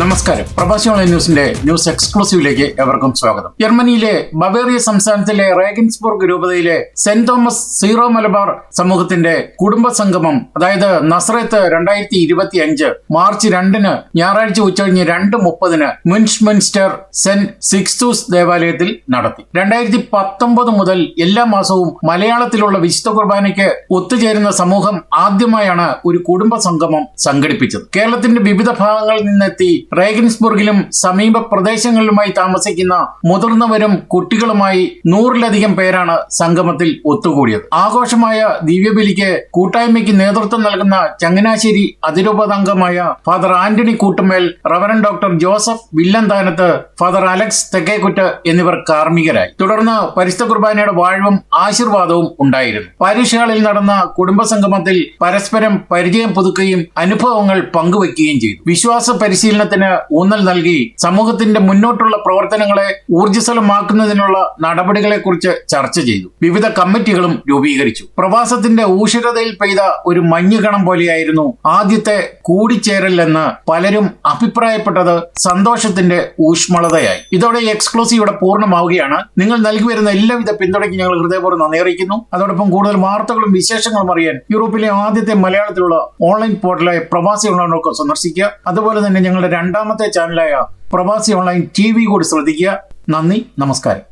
നമസ്കാരം. ഓൺലൈൻ ന്യൂസിന്റെ ന്യൂസ് എക്സ്ക്ലൂസീവിലേക്ക് എവർക്കും സ്വാഗതം. ജർമ്മനിയിലെ ബവേറിയ സംസ്ഥാനത്തിലെ റേഗൻസ്ബുർഗ് രൂപതയിലെ സെന്റ് തോമസ് സീറോ മലബാർ സമൂഹത്തിന്റെ കുടുംബ സംഗമം അതായത് നസ്രത്ത് രണ്ടായിരത്തി ഇരുപത്തി അഞ്ച് മാർച്ച് രണ്ടിന് ഞായറാഴ്ച ഉച്ചകഴിഞ്ഞ് രണ്ട് മുപ്പതിന് മുൻഷ്മിൻസ്റ്റർ സെന്റ് സിക്സ്തൂസ് ദേവാലയത്തിൽ നടത്തി. രണ്ടായിരത്തി പത്തൊമ്പത് മുതൽ എല്ലാ മാസവും മലയാളത്തിലുള്ള വിശുദ്ധ കുർബാനയ്ക്ക് ഒത്തുചേരുന്ന സമൂഹം ആദ്യമായാണ് ഒരു കുടുംബ സംഗമം സംഘടിപ്പിച്ചത്. കേരളത്തിന്റെ വിവിധ ഭാഗങ്ങളിൽ നിന്നെത്തി റേഗൻസ്ബുർഗിലും സമീപ പ്രദേശങ്ങളിലുമായി താമസിക്കുന്ന മുതിർന്നവരും കുട്ടികളുമായി നൂറിലധികം പേരാണ് സംഗമത്തിൽ ഒത്തുകൂടിയത്. ആഘോഷമായ ദിവ്യബലിക്ക് കൂട്ടായ്മയ്ക്ക് നേതൃത്വം നൽകുന്ന Changanassery അതിരൂപതാംഗമായ father Antony Koottumel reverend doctor Joseph Villanthanath father Alex Thekkekuttu എന്നിവർ കാർമ്മികരായി. തുടർന്ന് പരിശുദ്ധ കുർബാനയുടെ വാഴവും ആശീർവാദവും ഉണ്ടായിരുന്നു. പരീക്ഷകളിൽ നടന്ന കുടുംബ സംഗമത്തിൽ പരസ്പരം പരിചയം പുതുക്കുകയും അനുഭവങ്ങൾ പങ്കുവയ്ക്കുകയും ചെയ്തു. വിശ്വാസ പരിശീലനത്തിന് ഊന്നൽ നൽകി സമൂഹത്തിന്റെ മുന്നോട്ടുള്ള പ്രവർത്തനങ്ങളെ ഊർജസ്വലമാക്കുന്നതിനുള്ള നടപടികളെക്കുറിച്ച് ചർച്ച ചെയ്തു. വിവിധ കമ്മിറ്റികളും രൂപീകരിച്ചു. പ്രവാസത്തിന്റെ ഊഷരതയിൽ പെയ്ത ഒരു മഞ്ഞുകണം പോലെയായിരുന്നു ആദ്യത്തെ കൂടിച്ചേരൽ എന്ന് പലരും അഭിപ്രായപ്പെട്ടത് സന്തോഷത്തിന്റെ ഊഷ്മളതയായി. ഇതോടെ എക്സ്ക്ലൂസീവ് ഇവിടെ പൂർണമാവുകയാണ്. നിങ്ങൾ നൽകി വരുന്ന എല്ലാവിധ പിന്തുണയ്ക്ക് ഞങ്ങൾ ഹൃദയപൂർവം നന്ദി അറിയിക്കുന്നു. അതോടൊപ്പം കൂടുതൽ വാർത്തകളും വിശേഷങ്ങളും അറിയാൻ യൂറോപ്പിലെ ആദ്യത്തെ മലയാളത്തിലുള്ള ഓൺലൈൻ പോർട്ടലായ പ്രവാസി ഓൺലൈനൊക്കെ സന്ദർശിക്കുക. അതുപോലെ തന്നെ ഞങ്ങളുടെ രണ്ടാമത്തെ ചാനലായ പ്രവാസി ഓൺലൈൻ ടി വി കൂടി ശ്രദ്ധിക്കുക. നന്ദി നമസ്കാരം.